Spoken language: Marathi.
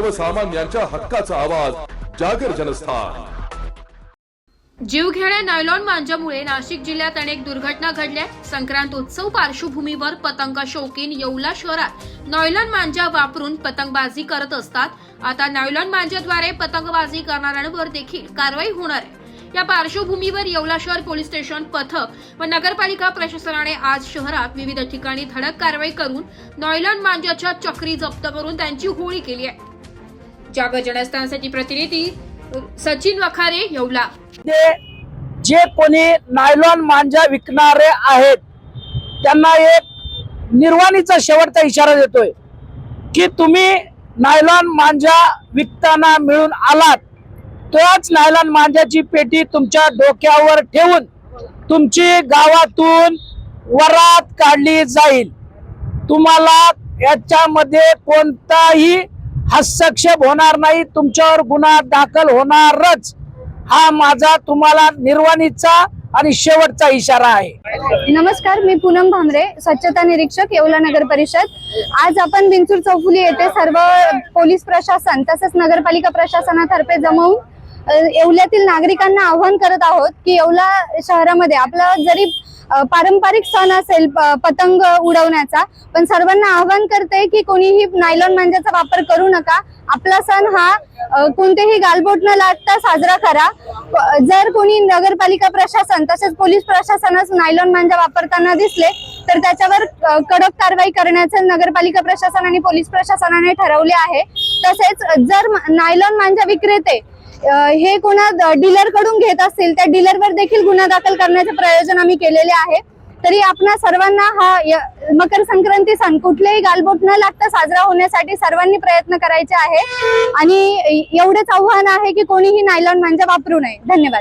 सर्वसामान्यांच्या हक्काचा आवाज जागर जनस्थान. जीवघेण्या नायलॉन मांजामुळे नाशिक जिल्ह्यात अनेक दुर्घटना घडल्या. संक्रांत उत्सव पार्श्वभूमीवर पतंग शौकीन येवला शहरात नॉयलॉन मांजा वापरून पतंगबाजी करत असतात. आता नॉयलॉन मांजाद्वारे पतंगबाजी करणाऱ्यांवर देखील कारवाई होणार आहे. या पार्श्वभूमीवर येवला शहर पोलीस स्टेशन पथक व नगरपालिका प्रशासनाने आज शहरात विविध ठिकाणी धडक कारवाई करून नॉयलॉन मांजाच्या चक्री जप्त करून त्यांची होळी केली आहे. जागर जनस्थानसाठी प्रतिनिधी सचिन वखारे येवला. ते जे कोणी नायलॉन मांजा विकणारे आहेत त्यांना एक निर्वाणीचा शेवटचा इशारा देतोय. की तुम्ही नायलॉन मांजा विकताना मिळून आलात तोच नायलॉन मांजाची पेटी तुमच्या डोक्यावर ठेवून तुमची गावातून वरात काढली जाईल. तुम्हाला याच्यामध्ये कोणताही हस्तक्षेप होणार नाही तुमच्यावर गुन्हा दाखल होणारच. हा माझा तुम्हाला निर्वाणीचा आणि शेवटचा इशारा आहे. नमस्कार मी पूनम भांबरे स्वच्छता निरीक्षक येवला नगर परिषद. आज आपण बिंचूर चौफुली येथे सर्व पोलीस प्रशासन तसेच नगरपालिका प्रशासनातर्फे जमवून येवल्यातील नागरिकांना आव्हान करत आहोत की येवला शहरामध्ये आपला जरी पारंपरिक सण असेल प- पतंग उडवण्याचा पण सर्वांना आवाहन करते की कोणीही नायलॉन मांजाचा वापर करू नका. आपला सण हा कोणतेही गालबोट न लागता साजरा करा. जर कोणी नगरपालिका प्रशासन तसेच पोलीस प्रशासनास नायलॉन मांजा वापरताना दिसले तर त्याच्यावर कडक कारवाई करण्याचं नगरपालिका प्रशासन आणि पोलीस प्रशासनाने ठरवले आहे. तसेच जर नायलॉन मांजा विक्रेते हे कोणा डीलरकडून घेत असतील त्या डीलरवर देखील गुन्हा दाखल करण्याचे प्रयोजन आम्ही केलेले आहे. तरी आपणा सर्वांना हा य- मकर संक्रांती सण कुठलेही गालबोट न लागता साजरा होण्यासाठी सर्वांनी प्रयत्न करायचे आहे. आणि एवढेच आव्हान आहे की कोणीही नायलॉन मांजा वापरू नये. धन्यवाद.